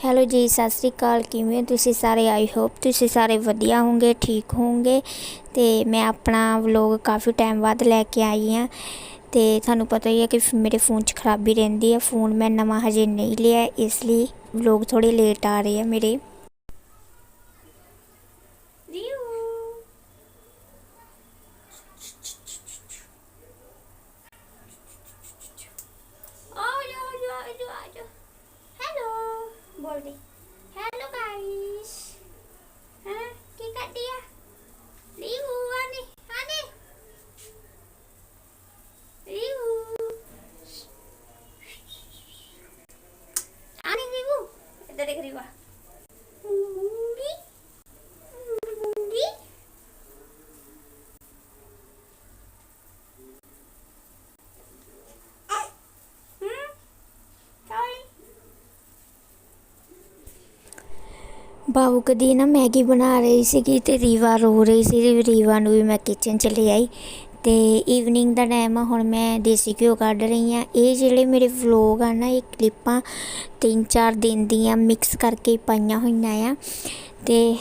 Hello ਜੀ, ਸਤਿ ਸ੍ਰੀ ਅਕਾਲ। ਕਿਵੇਂ ਹੋ ਤੁਸੀਂ ਸਾਰੇ? ਆਈ ਹੋਪ ਤੁਸੀਂ ਸਾਰੇ ਵਧੀਆ ਹੋਵੋਗੇ, ਠੀਕ ਹੋਵੋਗੇ। ਤੇ ਮੈਂ ਆਪਣਾ ਵਲੌਗ ਕਾਫੀ ਟਾਈਮ ਬਾਅਦ ਲੈ ਕੇ ਆਈ ਹਾਂ। ਤੇ ਤੁਹਾਨੂੰ ਪਤਾ ਹੀ ਹੈ ਕਿ ਫ- ਮੇਰੇ ਫੋਨ 'ਚ ਖਰਾਬੀ ਰਹਿੰਦੀ ਹੈ। ਫੋਨ ਮੈਂ ਨਵਾਂ ਹਜੇ ਨਹੀਂ ਲਿਆ, ਇਸ ਲਈ ਵਲੌਗ ਥੋੜੇ ਲੇਟ ਆ ਰਹੇ ਆ ਮੇਰੇ ਹੈਲੋ ਬੋਲਦੀ ਹੈਲੋ ਗਾਇਸ ਹਾਂ ਕੀ ਕਰਦੀ ਆ ਲੀਹੂ ਆਨੇ ਆਨੇ ਲੀਹੂ ਆਨੇ ਲੀਹੂ ਇੱਧਰ ਦੇਖ ਰਹੀ ਵਾ ਬਾਬੂ ਕਦੀ ਨਾ ਮੈਗੀ ਬਣਾ ਰਹੀ ਸੀਗੀ ਤੇ ਰੀਵਾ ਰੋ ਰਹੀ ਸੀ ਰੀਵਾ ਨੂੰ ਵੀ ਮੈਂ ਕਿਚਨ ਚ ਲੈ ਆਈ। ਤੇ ਈਵਨਿੰਗ ਦਾ ਟਾਈਮ ਆ, ਹੁਣ ਮੈਂ ਦੇਸੀ ਘਿਓ ਕੱਢ ਰਹੀ ਆ। ਇਹ ਜਿਹੜੇ ਮੇਰੇ ਵਲੋਗ ਆ ਨਾ, ਇਹ ਕਲਿੱਪਾਂ ਤਿੰਨ ਚਾਰ ਦਿਨ ਦੀਆਂ ਮਿਕਸ ਕਰਕੇ ਪਾਈਆਂ ਹੋਈਆਂ ਆ। ਤੇ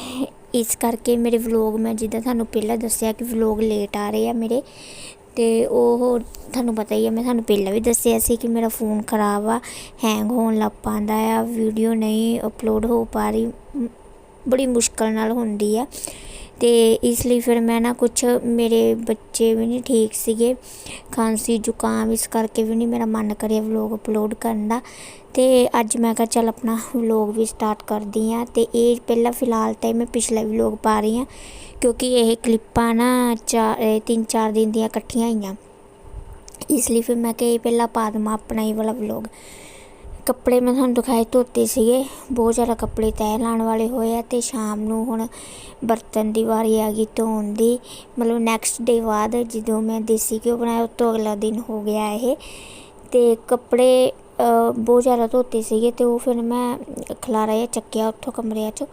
ਇਸ ਕਰਕੇ ਮੇਰੇ ਵਲੋਗ ਮੈਂ ਜਿੱਦਾਂ ਤੁਹਾਨੂੰ ਪਹਿਲਾਂ ਦੱਸਿਆ ਕਿ ਵਲੋਗ ਲੇਟ ਆ ਰਹੇ ਆ ਮੇਰੇ, ਤੇ ਉਹ ਤੁਹਾਨੂੰ ਪਤਾ ਹੀ ਹੈ ਮੈਂ ਤੁਹਾਨੂੰ ਪਹਿਲਾਂ ਵੀ ਦੱਸਿਆ ਸੀ ਕਿ ਮੇਰਾ ਫੋਨ ਖਰਾਬ ਆ ਹੈਂਗ ਹੋਣ ਲੱਗ ਪੈਂਦਾ ਆ ਵੀਡੀਓ ਨਹੀਂ ਅਪਲੋਡ ਹੋ ਪਾ ਰਹੀ ਬੜੀ ਮੁਸ਼ਕਲ ਨਾਲ ਹੁੰਦੀ ਆ। ਅਤੇ ਇਸ ਲਈ ਫਿਰ ਮੈਂ ਨਾ ਕੁਛ ਮੇਰੇ ਬੱਚੇ ਵੀ ਨਹੀਂ ਠੀਕ ਸੀਗੇ। ਖਾਂਸੀ, ਜ਼ੁਕਾਮ, ਇਸ ਕਰਕੇ ਵੀ ਨਹੀਂ ਮੇਰਾ ਮਨ ਕਰਿਆ ਵਲੋਗ ਅਪਲੋਡ ਕਰਨ ਦਾ। ਅਤੇ ਅੱਜ ਮੈਂ ਕਿਹਾ ਚੱਲ ਆਪਣਾ ਵਲੋਗ ਵੀ ਸਟਾਰਟ ਕਰਦੀ ਹਾਂ ਅਤੇ ਇਹ ਪਹਿਲਾਂ ਫਿਲਹਾਲ ਤਾਂ ਮੈਂ ਪਿਛਲਾ ਵਲੌਗ ਪਾ ਰਹੀ ਹਾਂ ਕਿਉਂਕਿ ਇਹ ਕਲਿੱਪਾਂ ਨਾ ਚਾਰ ਤਿੰਨ ਚਾਰ ਦਿਨ ਦੀਆਂ ਇਕੱਠੀਆਂ ਆਈਆਂ ਇਸ ਲਈ ਫਿਰ ਮੈਂ ਕਿਹਾ ਇਹ ਪਹਿਲਾਂ ਪਾ ਦੇਵਾਂ ਆਪਣਾ ਇਹ ਵਾਲਾ ਵਲੋਗ ਕੱਪੜੇ ਮੈਂ ਤੁਹਾਨੂੰ ਦਿਖਾਏ, ਧੋਤੇ ਸੀਗੇ। ਬਹੁਤ ਜ਼ਿਆਦਾ ਕੱਪੜੇ ਤੈਅ ਲਾਉਣ ਵਾਲੇ ਹੋਏ ਆ ਤੇ ਸ਼ਾਮ ਨੂੰ ਹੁਣ ਬਰਤਨ ਦੀ ਵਾਰੀ ਆ ਗਈ ਧੋਣ ਦੀ। ਮਤਲਬ ਨੈਕਸਟ ਡੇ ਬਾਅਦ ਜਦੋਂ ਮੈਂ ਦੇਸੀ ਘਿਓ ਬਣਾਇਆ ਉਸ ਤੋਂ ਅਗਲਾ ਦਿਨ ਹੋ ਗਿਆ ਇਹ। ਤੇ ਕੱਪੜੇ ਬਹੁਤ ਜ਼ਿਆਦਾ ਧੋਤੇ ਸੀਗੇ ਤੇ ਉਹ ਫਿਰ ਮੈਂ ਖਲਾਰਾ ਜਿਹਾ ਚੱਕਿਆ ਉੱਥੋਂ ਕਮਰਿਆਂ 'ਚੋਂ।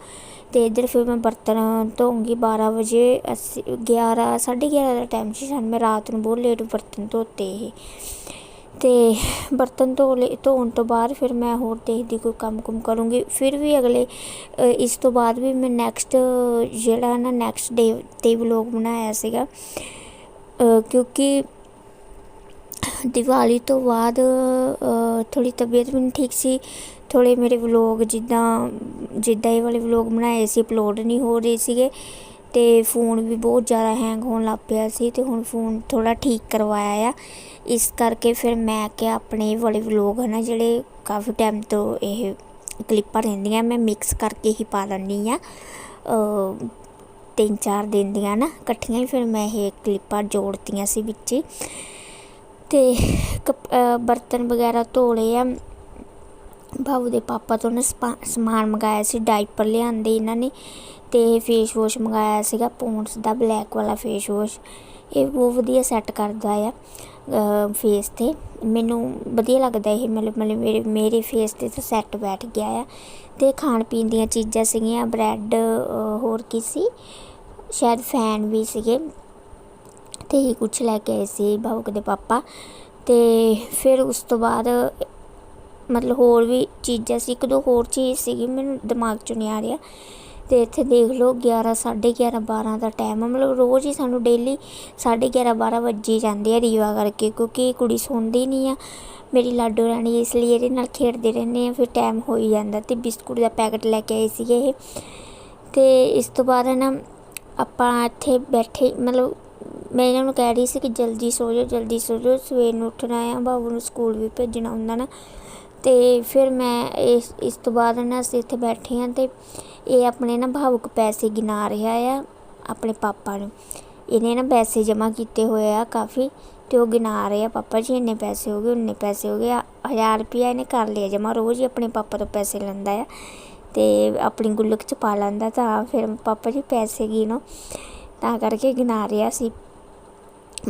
ਤੇ ਇੱਧਰ ਫਿਰ ਮੈਂ ਬਰਤਨ ਧੋਉਂਗੀ 12 ਵਜੇ, ਅਸੀਂ 11 11:30 ਦਾ ਟਾਈਮ ਸੀ ਸਾਨੂੰ। ਮੈਂ ਰਾਤ ਨੂੰ ਬਹੁਤ ਲੇਟ ਬਰਤਨ ਧੋਤੇ ਇਹ। ਅਤੇ ਬਰਤਨ ਧੋ ਲਏ ਧੋਣ ਤੋਂ ਬਾਅਦ ਫਿਰ ਮੈਂ ਹੋਰ ਦੇਖਦੀ ਕੋਈ ਕੰਮ ਕੁਮ ਕਰੂੰਗੀ। ਫਿਰ ਵੀ ਅਗਲੇ ਇਸ ਤੋਂ ਬਾਅਦ ਵੀ ਮੈਂ ਨੈਕਸਟ ਜਿਹੜਾ ਨਾ ਨੈਕਸਟ ਡੇ ਤੇ ਵਲੋਗ ਬਣਾਇਆ ਸੀਗਾ ਕਿਉਂਕਿ ਦੀਵਾਲੀ ਤੋਂ ਬਾਅਦ ਅ, ਥੋੜੀ ਤਬੀਅਤ ਵੀ ਨਹੀਂ ਠੀਕ ਸੀ। ਥੋੜੇ ਮੇਰੇ ਵਲੋਗ ਜਿੱਦਾਂ ਜਿੱਦਾਂ ਇਹ ਵਾਲੇ ਵਲੋਗ ਬਣਾਏ ਸੀ ਅਪਲੋਡ ਨਹੀਂ ਹੋ ਰਹੇ ਸੀਗੇ। ਤੇ ਫੋਨ ਵੀ ਬਹੁਤ ਜ਼ਿਆਦਾ ਹੈਂਗ ਹੋਣ ਲੱਗ ਪਿਆ ਸੀ ਤੇ ਹੁਣ ਫੋਨ ਥੋੜਾ ਠੀਕ ਕਰਵਾਇਆ ਆ। ਇਸ ਕਰਕੇ ਫਿਰ ਮੈਂ ਕਿਹਾ ਆਪਣੇ ਇਹ ਵਾਲੇ ਵਲੌਗ ਹਨ ਜਿਹੜੇ ਕਾਫੀ ਟਾਈਮ ਤੋਂ ਇਹ ਕਲਿੱਪਾਂ ਰਹਿੰਦੀਆਂ ਮੈਂ ਮਿਕਸ ਕਰਕੇ ਹੀ ਪਾ ਦਿੰਦੀ ਆ ਤਿੰਨ ਚਾਰ ਦਿਨ ਦੀਆਂ ਨਾ ਇਕੱਠੀਆਂ ਹੀ ਫਿਰ ਮੈਂ ਇਹ ਕਲਿੱਪਾਂ ਜੋੜਤੀਆਂ ਸੀ ਵਿੱਚ। ਹੀ ਤੇ ਕੱਪ- ਅ, ਬਰਤਨ ਵਗੈਰਾ ਧੋ ਲਏ ਆ। ਬਾਬੂ ਦੇ ਪਾਪਾ ਤੋਂ ਨਾ ਸਪਾ- ਸਮਾਨ ਮੰਗਾਇਆ ਸੀ ਡਾਈਪਰ ਲਿਆਂਦੇ ਇਹਨਾਂ ਨੇ ਤੇ ਫੇਸ ਵਾਸ਼ ਮੰਗਾਇਆ ਸੀਗਾ ਪੌਂਡਸ ਦਾ ਬਲੈਕ ਵਾਲਾ ਫੇਸ ਵਾਸ਼ ਇਹ ਬਹੁਤ ਵਧੀਆ ਸੈੱਟ ਕਰਦਾ ਆ ਫੇਸ ਤੇ। ਮੈਨੂੰ ਵਧੀਆ ਲੱਗਦਾ ਇਹ, ਮਤਲਬ ਮਤਲਬ ਮੇਰੇ ਮੇਰੇ ਫੇਸ ਤੇ ਤਾਂ ਸੈੱਟ ਬੈਠ ਗਿਆ ਆ। ਤੇ ਖਾਣ ਪੀਣ ਦੀਆਂ ਚੀਜ਼ਾਂ ਸੀਗੀਆਂ ਬ੍ਰੈਡ ਹੋਰ ਕੀ ਸੀ? ਸ਼ਾਇਦ ਫੈਨ ਵੀ ਸੀਗੇ। ਤੇ ਇਹ ਕੁਛ ਲੈ ਕੇ ਆਏ ਸੀ ਬਾਬੂ ਦੇ ਪਾਪਾ। ਤੇ ਫਿਰ ਉਸ ਤੋਂ ਬਾਅਦ ਮਤਲਬ ਹੋਰ ਵੀ ਚੀਜ਼ਾਂ ਸੀ, ਇੱਕ ਦੋ ਹੋਰ ਚੀਜ਼ ਸੀਗੀ ਮੈਨੂੰ ਦਿਮਾਗ 'ਚ ਨਹੀਂ ਆ ਰਿਹਾ। ਤੇ ਇੱਥੇ ਦੇਖ ਲਓ 11 11:30 12 ਦਾ ਟਾਈਮ ਆ। ਮਤਲਬ ਰੋਜ਼ ਹੀ ਸਾਨੂੰ ਡੇਲੀ 11:30 12 ਵੱਜੀ ਜਾਂਦੇ ਆ ਰੀਵਾ ਕਰਕੇ, ਕਿਉਂਕਿ ਕੁੜੀ ਸੌਂਦੀ ਨਹੀਂ ਆ। ਮੇਰੀ ਲਾਡੋ ਰਾਣੀ ਇਸ ਲਈ ਇਹਦੇ ਨਾਲ ਖੇਡਦੇ ਰਹਿੰਦੇ ਆ, ਫਿਰ ਟਾਈਮ ਹੋ ਹੀ ਜਾਂਦਾ ਤੇ ਬਿਸਕੁਟ ਦਾ ਪੈਕਟ ਲੈ ਕੇ ਆਏ ਸੀਗੇ ਇਹ। ਤੇ ਇਸ ਤੋਂ ਬਾਅਦ ਹੈ ਨਾ, ਆਪਾਂ ਇੱਥੇ ਬੈਠੇ, ਮਤਲਬ ਮੈਂ ਇਹਨਾਂ ਨੂੰ ਕਹਿ ਰਹੀ ਸੀ ਕਿ ਜਲਦੀ ਸੋ ਜਾਓ, ਜਲਦੀ ਸੋ ਜਾਓ, ਸਵੇਰ ਨੂੰ ਉੱਠਣਾ ਆ, ਬਾਬੂ ਨੂੰ ਸਕੂਲ ਵੀ ਭੇਜਣਾ ਹੁੰਦਾ ਨਾ। ਅਤੇ ਫਿਰ ਮੈਂ ਇਸ ਇਸ ਤੋਂ ਬਾਅਦ ਨਾ ਅਸੀਂ ਇੱਥੇ ਬੈਠੇ ਹਾਂ ਅਤੇ ਇਹ ਆਪਣੇ ਨਾ ਭਾਵੁਕ ਪੈਸੇ ਗਿਣਾ ਰਿਹਾ ਆ ਆਪਣੇ ਪਾਪਾ ਨੂੰ। ਇਹਨੇ ਨਾ ਪੈਸੇ ਜਮ੍ਹਾਂ ਕੀਤੇ ਹੋਏ ਆ ਕਾਫੀ ਤੇ ਉਹ ਗਿਣਾ ਰਹੇ ਆ ਪਾਪਾ ਜੀ ਇੰਨੇ ਪੈਸੇ ਹੋ ਗਏ ਉਨੇ ਪੈਸੇ ਹੋ ਗਏ ਆ, ਹਜ਼ਾਰ ਰੁਪਇਆ ਇਹਨੇ ਕਰ ਲਿਆ ਜਮ੍ਹਾਂ ਰੋਜ਼ ਹੀ ਆਪਣੇ ਪਾਪਾ ਤੋਂ ਪੈਸੇ ਲੈਂਦਾ ਆ ਤੇ ਆਪਣੀ ਗੁੱਲਕ ਚ ਪਾ ਲੈਂਦਾ ਤਾਂ ਫਿਰ ਪਾਪਾ ਜੀ ਪੈਸੇ ਗਿਣੋ। ਤਾਂ ਕਰਕੇ ਗਿਣਾ ਰਿਹਾ ਸੀ।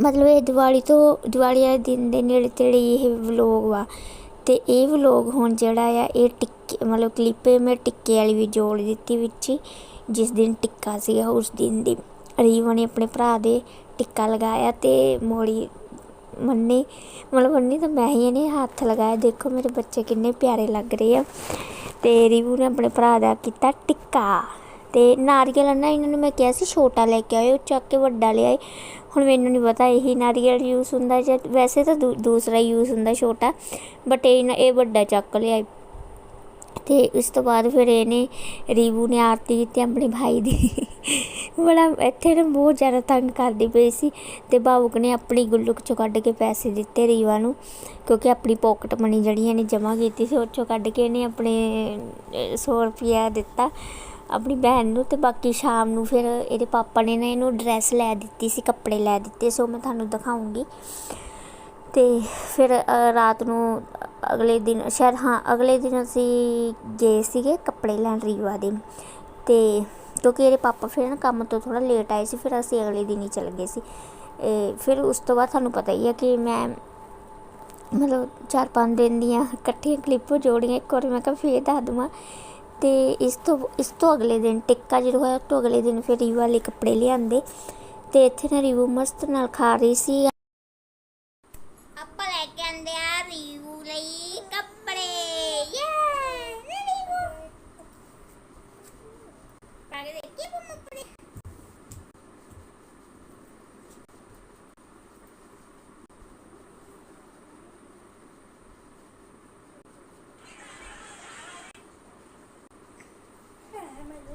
ਮਤਲਬ ਇਹ ਦੀਵਾਲੀ ਤੋਂ ਦੀਵਾਲੀ ਵਾਲੇ ਦਿਨ ਦੇ ਨੇੜੇ ਤੇੜੇ ਇਹ ਵਲੋਗ ਵਾ। ਅਤੇ ਇਹ ਵਲੋਗ ਹੁਣ ਜਿਹੜਾ ਆ, ਇਹ ਟਿੱਕੇ, ਮਤਲਬ ਕਲਿੱਪ ਮੈਂ ਟਿੱਕੇ ਵਾਲੀ ਵੀ ਜੋੜ ਦਿੱਤੀ ਵਿੱਚ ਹੀ, ਜਿਸ ਦਿਨ ਟਿੱਕਾ ਸੀਗਾ ਉਸ ਦਿਨ ਦੀ। ਰੀਵਾ ਨੇ ਆਪਣੇ ਭਰਾ ਦੇ ਟਿੱਕਾ ਲਗਾਇਆ ਤੇ ਮੋੜੀ ਮੰਨੀ, ਮਤਲਬ ਮੰਨੀ ਤਾਂ ਮੈਂ ਹੀ ਇਹਨੇ ਹੱਥ ਲਗਾਇਆ। ਦੇਖੋ ਮੇਰੇ ਬੱਚੇ ਕਿੰਨੇ ਪਿਆਰੇ ਲੱਗ ਰਹੇ ਆ। ਤੇ ਰੀਵੂ ਨੇ ਆਪਣੇ ਭਰਾ ਦਾ ਕੀਤਾ ਟਿੱਕਾ। ਤੇ ਨਾਰੀਅਲ ਨਾ, ਇਹਨਾਂ ਨੂੰ ਮੈਂ ਕਿਹਾ ਸੀ ਛੋਟਾ ਲੈ ਕੇ ਆਇਓ, ਚੱਕ ਕੇ ਵੱਡਾ ਲਿਆਏ। ਹੁਣ ਮੈਨੂੰ ਨਹੀਂ ਪਤਾ ਇਹੀ ਨਾਰੀਅਲ ਯੂਜ਼ ਹੁੰਦਾ ਜਾਂ ਵੈਸੇ ਤਾਂ ਦੂ- ਦੂਸਰਾ ਯੂਜ਼ ਹੁੰਦਾ ਛੋਟਾ ਬਟ ਇਹ ਇਹ ਵੱਡਾ ਚੱਕ ਲਿਆਏ। ਤੇ ਇਸ ਤੋਂ ਬਾਅਦ ਫਿਰ ਇਹਨੇ ਰੀਵੂ ਨੇ ਆਰਤੀ ਕੀਤੀ ਆਪਣੇ ਭਾਈ ਦੀ। ਬੜਾ, ਇੱਥੇ ਨਾ ਬਹੁਤ ਜ਼ਿਆਦਾ ਤੰਗ ਕਰਦੀ ਪਈ ਸੀ ਤੇ ਭਾਵੁਕ ਨੇ ਆਪਣੀ ਗੁੱਲੁਕ ਚੋਂ ਕੱਢ ਕੇ ਪੈਸੇ ਦਿੱਤੇ ਰੀਵਾ ਨੂੰ, ਕਿਉਂਕਿ ਆਪਣੀ ਪੋਕਟ ਮਨੀ ਜਿਹੜੀ ਇਹਨੇ ਜਮ੍ਹਾਂ ਕੀਤੀ ਸੀ, ਉਹ ਚੋਂ ਕੱਢ ਕੇ ਇਹਨੇ ਆਪਣੇ 100 ਰੁਪਿਆ ਦਿੱਤਾ। ਆਪਣੀ ਭੈਣ ਨੂੰ ਅਤੇ ਬਾਕੀ ਸ਼ਾਮ ਨੂੰ ਫਿਰ ਇਹਦੇ ਪਾਪਾ ਨੇ ਨਾ ਇਹਨੂੰ ਡਰੈਸ ਲੈ ਦਿੱਤੀ ਸੀ, ਕੱਪੜੇ ਲੈ ਦਿੱਤੇ, ਸੋ ਮੈਂ ਤੁਹਾਨੂੰ ਦਿਖਾਉਂਗੀ। ਅਤੇ ਫਿਰ ਰਾਤ ਨੂੰ ਅਗਲੇ ਦਿਨ, ਸ਼ਾਇਦ ਹਾਂ, ਅਗਲੇ ਦਿਨ ਅਸੀਂ ਗਏ ਸੀਗੇ ਕੱਪੜੇ ਲੈਣ ਰੀਵਾ ਦੇ। ਅਤੇ ਕਿਉਂਕਿ ਇਹਦੇ ਪਾਪਾ ਫਿਰ ਨਾ ਕੰਮ ਤੋਂ ਥੋੜ੍ਹਾ ਲੇਟ ਆਏ ਸੀ, ਫਿਰ ਅਸੀਂ ਅਗਲੇ ਦਿਨ ਹੀ ਚਲੇ ਗਏ ਸੀ। ਇਹ ਫਿਰ ਉਸ ਤੋਂ ਬਾਅਦ ਤੁਹਾਨੂੰ ਪਤਾ ਹੀ ਹੈ ਕਿ ਮੈਂ ਮਤਲਬ ਚਾਰ ਪੰਜ ਦਿਨ ਦੀਆਂ ਇਕੱਠੀਆਂ ਕਲਿੱਪ ਜੋੜੀਆਂ, ਇੱਕ ਵਾਰ ਮੈਂ ਕਿਹਾ ਫੇਰ ਦੱਸ ਦਵਾਂ। ਅਤੇ ਇਸ ਤੋਂ ਇਸ ਤੋਂ ਅਗਲੇ ਦਿਨ ਟਿੱਕਾ ਜਦੋਂ ਹੋਇਆ ਉਸ ਤੋਂ ਅਗਲੇ ਦਿਨ ਫਿਰ ਰੀਵੂ ਵਾਲੇ ਕੱਪੜੇ ਲਿਆਂਦੇ ਅਤੇ ਇੱਥੇ ਨਾ ਰੀਵੂ ਮਸਤ ਨਾਲ ਖਾ ਰਹੀ ਸੀ ਆਪਾਂ ਲੈ ਕੇ ਆਂਦੇ ਆ ਰੀਵੂ ਲਈ ਕੱਪੜੇ ਯੇ ਰੀਵੂ ਪਾਗੇ ਦੇਖੀ ਬੰਮ ਆਪਣੇ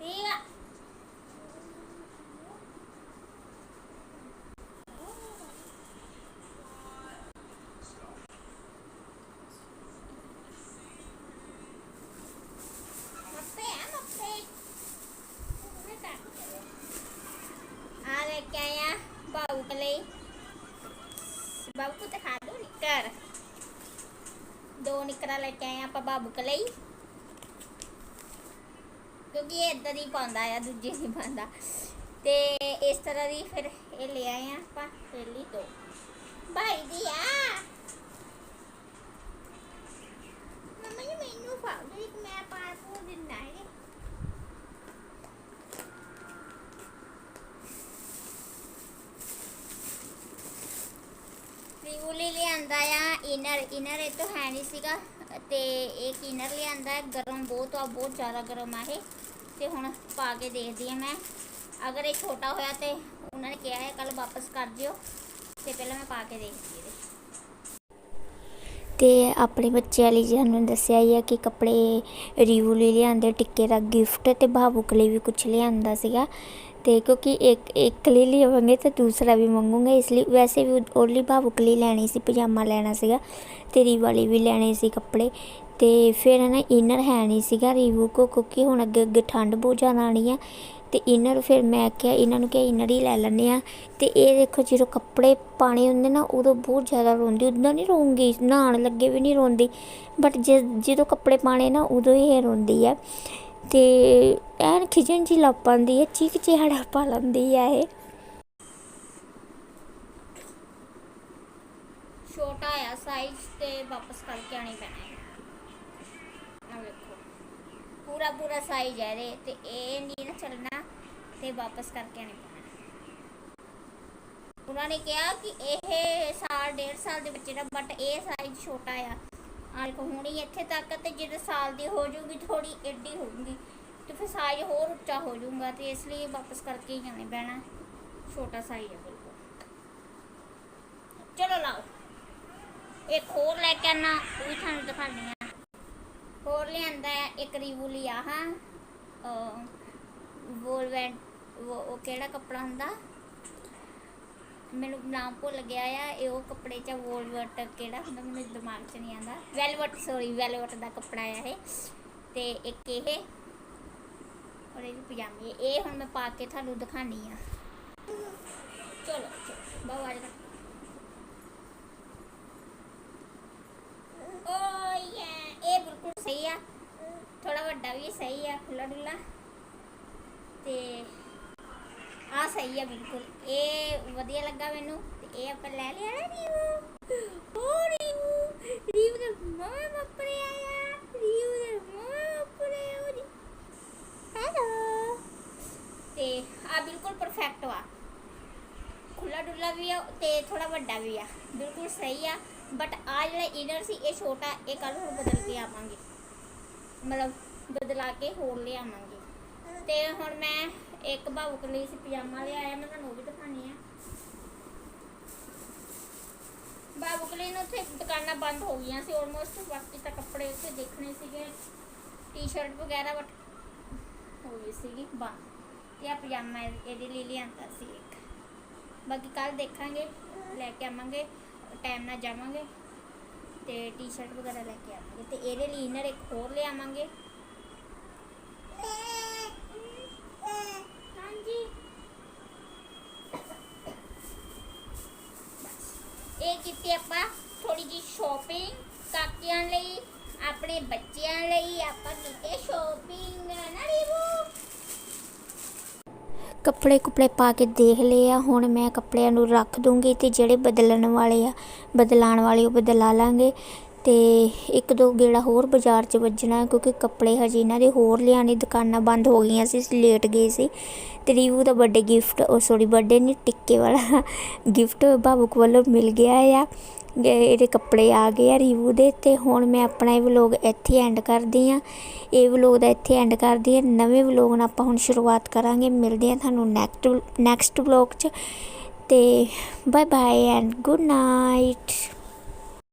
ਠੀਕ ਆ ਮੱਪੇ ਆ ਮੱਪੇ ਮੈਂ ਤਾਂ ਆ ਲੈ ਕੇ ਆਇਆ ਬਾਬੂ ਕੇ ਲਈ ਬਾਬੂ ਕੋ ਦਿਖਾ ਦੋ ਨਿੱਕਰ ਦੋ ਨਿੱਕਰਾਂ ਲੈ ਕੇ ਆਏ ਆਪਾਂ ਬਾਬੂ ਕੇ ਲਈ ਕਿਉਂਕਿ ਇਹ ਇਦਾਂ ਦੀ ਪਾਉਂਦਾ ਆ, ਦੂਜੇ ਨਹੀਂ ਪਾਉਂਦਾ। ਤੇ ਇਸ ਤਰ੍ਹਾਂ ਦੀ ਫਿਰ ਇਹ ਲੈ ਆਏ ਆ ਆਪਾਂ ਪਹਿਲੀ ਦੋ। ਭਾਈ ਦੀ ਆ ਮੰਮਾ ਜੀ, ਮੈਨੂੰ ਫਾਉ ਦੇ ਮੈਂ ਪਾਰ ਪੂ ਦਿੰਦਾ ਹੈ। ਲਿਆਂਦਾ ਆ ਇਨਰ ਇਨਰ ਇਹ ਤਾਂ ਹੈ ਨਹੀਂ ਸੀਗਾ। ਤੇ ਇੱਕ ਇਨਰ ਲਿਆਂਦਾ ਹੈ ਗਰਮ ਬਹੁਤ ਆ, ਬਹੁਤ ਜ਼ਿਆਦਾ ਗਰਮ ਆ ਇਹ। ਤੇ ਹੁਣ ਪਾ ਕੇ ਦੇਖਦੀ ਆ ਮੈਂ। ਅਗਰ ਇਹ ਛੋਟਾ ਹੋਇਆ ਤੇ ਉਹਨਾਂ ਨੇ ਕਿਹਾ ਹੈ ਕੱਲ ਵਾਪਸ ਕਰ ਜਿਓ। ਤੇ ਪਹਿਲਾਂ ਮੈਂ ਪਾ ਕੇ ਦੇਖਦੀ ਇਹਦੇ। ਤੇ ਆਪਣੇ ਬੱਚਿਆਂ ਲਈ ਸਾਨੂੰ ਦੱਸਿਆ ਹੀ ਹੈ ਕਿ ਕੱਪੜੇ ਰੀਵੂ ਲਈ ਲਿਆਂਦੇ, ਟਿੱਕੇ ਦਾ ਗਿਫਟ ਤੇ ਭਾਵੁਕ ਲਈ ਵੀ ਕੁਝ ਲਿਆਂਦਾ ਸੀਗਾ। ਤੇ ਕਿਉਂਕਿ ਇੱਕ ਇੱਕ ਲਈ ਲਿਆਵਾਂਗੇ ਤਾਂ ਦੂਸਰਾ ਵੀ ਮੰਗੂਗੇ, ਇਸ ਲਈ ਵੈਸੇ ਵੀ ਓਨਲੀ ਭਾਵੁਕ ਲਈ ਲੈਣੀ ਸੀ, ਪਜਾਮਾ ਲੈਣਾ ਸੀਗਾ ਤੇ ਰੀਵਾ ਲਈ ਵੀ ਲੈਣੇ ਸੀ ਕੱਪੜੇ ਤੇ ਫਿਰ ਨਾ ਇਨਰ ਹੈ ਨਹੀਂ ਸੀਗਾ ਰੀਵੂ ਕੋ, ਕਿਉਂਕਿ ਹੁਣ ਅੱਗੇ ਅੱਗੇ ਠੰਡ ਬਹੁਤ ਜ਼ਿਆਦਾ ਆਣੀ ਆ ਤੇ ਇਨਰ ਫਿਰ ਮੈਂ ਕਿਹਾ, ਇਹਨਾਂ ਨੂੰ ਕਿ ਇਨਰ ਹੀ ਲੈ ਲੈਂਦੇ ਆ ਤੇ ਇਹ ਦੇਖੋ ਜਦੋਂ ਕੱਪੜੇ ਪਾਣੇ ਹੁੰਦੇ ਨਾ, ਉਦੋਂ ਬਹੁਤ ਜ਼ਿਆਦਾ ਰੋਂਦੀ ਉਦਾਂ ਨਹੀਂ ਰੋਂਗੀ, ਨਹਾਉਣ ਲੱਗੇ ਵੀ ਨਹੀਂ ਰੋਂਦੀ ਬਟ ਜਦੋਂ ਕੱਪੜੇ ਪਾਣੇ ਨਾ, ਉਦੋਂ ਹੀ ਇਹ ਰੋਂਦੀ ਆ। ਤੇ ਐਨ ਖਿਜਣ ਜੀ ਲੱਗ ਪੈਂਦੀ ਹੈ, ਚੀਕ ਚਿਹਾੜਾ ਪਾ ਲੈਂਦੀ ਆ ਇਹ। ਛੋਟਾ ਆ ਸਾਈਜ਼ ਤੇ ਵਾਪਸ ਕਰਕੇ ਆਣੀ ਪੈਣਾ ਹੈ। ਆ ਵੇਖੋ। ਪੂਰਾ ਪੂਰਾ ਸਾਈਜ਼ ਹੈ ਇਹਦੇ, ਤੇ ਇਹ ਨਹੀਂ ਨਾ ਚੱਲਣਾ ਤੇ ਵਾਪਸ ਕਰਕੇ ਆਣੀ ਪੈਣਾ। ਉਹਨਾਂ ਨੇ ਕਿਹਾ ਕਿ ਇਹ ਸਾਲ, ਡੇਢ ਸਾਲ ਦੇ ਬੱਚੇ ਦਾ ਬਟ ਇਹ ਸਾਈਜ਼ ਛੋਟਾ ਆ। ਆ ਹੋਣੀ ਇੱਥੇ ਤੱਕ ਤੇ ਜਦੋਂ ਸਾਲ ਦੀ ਹੋ ਜਾਊਗੀ ਥੋੜੀ ਐਡੀ ਹੋਊਗੀ। ਤੇ ਫਿਰ ਸਾਈਜ਼ ਹੋਰ ਉੱਚਾ ਹੋ ਜਾਊਗਾ ਤੇ ਇਸ ਲਈ ਵਾਪਸ ਕਰਕੇ ਹੀ ਜਾਣੇ ਪੈਣਾ। ਛੋਟਾ ਸਾਈਜ਼ ਹੈ ਬਿਲਕੁਲ। ਚਲੋ ਲਾਓ। ਇੱਕ ਹੋਰ ਲੈ ਕੇ ਆਣਾ ਉਹ ਵੀ ਤੁਹਾਨੂੰ ਦਿਖਾਉਂਦੀ ਆ ਹੋਰ ਲਿਆਂਦਾ ਹੈ, ਇੱਕ ਰੀਵੂ ਲਿਆ ਹਾਂ ਵੋਲਵੈਂਟ ਉਹ ਕਿਹੜਾ ਕੱਪੜਾ ਹੁੰਦਾ? ਮੈਨੂੰ ਨਾਮ ਭੁੱਲ ਗਿਆ ਆ, ਇਹ ਉਹ ਕੱਪੜੇ ਚ ਵੋਲਵਟ ਕਿਹੜਾ ਹੁੰਦਾ, ਮੈਨੂੰ ਦਿਮਾਗ 'ਚ ਨਹੀਂ ਆਉਂਦਾ। ਵੈਲਵਟ ਸੌਰੀ ਵੈਲਵਟ ਦਾ ਕੱਪੜਾ ਆ ਇਹ। ਤੇ ਇੱਕ ਇਹ, ਔਰ ਇਹ ਪਜਾਮੀ ਇਹ ਹੁਣ ਮੈਂ ਪਾ ਕੇ ਤੁਹਾਨੂੰ ਦਿਖਾਣੀ ਆ। ਚਲੋ ਚਲੋ ਬਾਬਾ ਆ ਜਾ ਓ ਯਾ ਇਹ ਬਿਲਕੁਲ ਸਹੀ ਆ। ਥੋੜਾ ਵੱਡਾ ਵੀ ਸਹੀ ਆ ਖੁੱਲਾ ਡੁੱਲਾ ਤੇ ਆ ਸਹੀ ਆ, ਬਿਲਕੁਲ। ਇਹ ਵਧੀਆ ਲੱਗਾ ਮੈਨੂੰ ਤੇ ਇਹ ਆਪਾਂ ਲੈ ਲਿਆ ਨਾ ਰੀਵੂ ਓ ਰੀਵੂ ਰੀਵੂ ਦਾ ਮਮਾ ਮੱਪਰੇ ਆਇਆ ਰੀਵੂ ਦਾ ਮਮਾ ਮੱਪਰੇ ਆਇਆ ਹੈਲੋ ਤੇ ਆ ਬਿਲਕੁਲ ਪਰਫੈਕਟ ਵਾ। ਖੁੱਲਾ ਡੁੱਲਾ ਵੀ ਆ ਤੇ ਥੋੜਾ ਵੱਡਾ ਵੀ ਆ। ਬਿਲਕੁਲ ਸਹੀ ਆ। ਬਟ ਆ ਜਿਹੜਾ ਇਨਰ ਸੀ, ਇਹ ਛੋਟਾ, ਇਹ ਕੱਲ ਹੁਣ ਬਦਲ ਕੇ ਆਵਾਂਗੇ। ਮਤਲਬ ਬਦਲਾ ਕੇ ਹੋਰ ਲਿਆਵਾਂਗੇ। ਤੇ ਹੁਣ ਮੈਂ ਇੱਕ ਭਾਵੁਕ ਲਈ ਸੀ ਪਜਾਮਾ ਲਿਆਇਆ, ਮੈਂ ਤੁਹਾਨੂੰ ਉਹ ਵੀ ਦਿਖਾਣੀ ਆ। ਭਾਵੁਕ ਲਈ ਨੂੰ ਉੱਥੇ ਦੁਕਾਨਾਂ ਬੰਦ ਹੋ ਗਈਆਂ ਸੀ ਆਲਮੋਸਟ ਬਾਕੀ ਤਾਂ ਕੱਪੜੇ ਉੱਥੇ ਦੇਖਣੇ ਸੀਗੇ। ਟੀ-ਸ਼ਰਟ ਵਗੈਰਾ ਬਟ ਹੋ ਗਈ ਸੀਗੀ, ਬੰਦ। ਤੇ ਆ ਪਜਾਮਾ ਇਹ- ਇਹਦੇ ਲਈ ਲਿਆਂਦਾ ਸੀ ਇੱਕ। ਬਾਕੀ ਕੱਲ ਦੇਖਾਂਗੇ, ਲੈ ਕੇ ਆਵਾਂਗੇ ਟਾਈਮ ਨਾਲ ਜਾਵਾਂਗੇ ਤੇ ਟੀ-ਸ਼ਰਟ ਵਗੈਰਾ ਲੈ ਕੇ ਆਵਾਂਗੇ। ਤੇ ਇਹਦੇ ਲਈ ਇਨਰ ਇੱਕ ਹੋਰ ਲਿਆਵਾਂਗੇ ਹਾਂਜੀ ਬਸ। ਇਹ ਕੀਤੀ ਆਪਾਂ ਥੋੜੀ ਜੀ ਸ਼ਾਪਿੰਗ ਕਾਕਿਆਂ ਲਈ, ਆਪਣੇ ਬੱਚਿਆਂ ਲਈ ਆਪਾਂ ਕੀਤੀ ਸ਼ਾਪਿੰਗ ਨਾ ਰੀਵੂ ਕੱਪੜੇ ਕੁਪੜੇ ਪਾ ਕੇ ਦੇਖ ਲਏ ਆ, ਹੁਣ ਮੈਂ ਕੱਪੜਿਆਂ ਨੂੰ ਰੱਖ ਦੂੰਗੀ ਤੇ ਜਿਹੜੇ ਬਦਲਣ ਵਾਲੇ ਆ ਬਦਲਾਣ ਵਾਲੇ ਉਹ ਬਦਲਾ ਲਾਂਗੇ। ਅਤੇ ਇੱਕ ਦੋ ਗੇੜਾ ਹੋਰ ਬਾਜ਼ਾਰ 'ਚ ਵੱਜਣਾ ਕਿਉਂਕਿ ਕੱਪੜੇ ਹਜੇ ਇਹਨਾਂ ਦੇ ਹੋਰ ਲਿਆਣੇ ਦੁਕਾਨਾਂ ਬੰਦ ਹੋ ਗਈਆਂ ਸੀ, ਅਸੀਂ ਲੇਟ ਗਏ ਸੀ। ਅਤੇ ਰੀਵੂ ਦਾ ਬਰਥਡੇ ਗਿਫਟ ਉਹ ਸੌਰੀ ਬਰਥਡੇ ਨਹੀਂ, ਟਿੱਕੇ ਵਾਲਾ ਗਿਫਟ ਭਾਵੁਕ ਵੱਲੋਂ ਮਿਲ ਗਿਆ ਆ। ਇਹਦੇ ਕੱਪੜੇ ਆ ਗਏ ਆ ਰੀਵੂ ਦੇ, ਤੇ ਹੁਣ ਮੈਂ ਆਪਣਾ ਇਹ ਵਲੋਗ ਇੱਥੇ ਐਂਡ ਕਰਦੀ ਆ ਇਹ ਵਲੋਗ ਦਾ ਇੱਥੇ ਐਂਡ ਕਰਦੀ ਆ ਨਵੇਂ ਵਲੋਗ ਨਾਲ ਆਪਾਂ ਹੁਣ ਸ਼ੁਰੂਆਤ ਕਰਾਂਗੇ। ਮਿਲਦੇ ਆ ਤੁਹਾਨੂੰ ਨੈਕਸਟ ਨੈਕਸਟ ਵਲੋਗ 'ਚ। ਤੇ bye bye and good night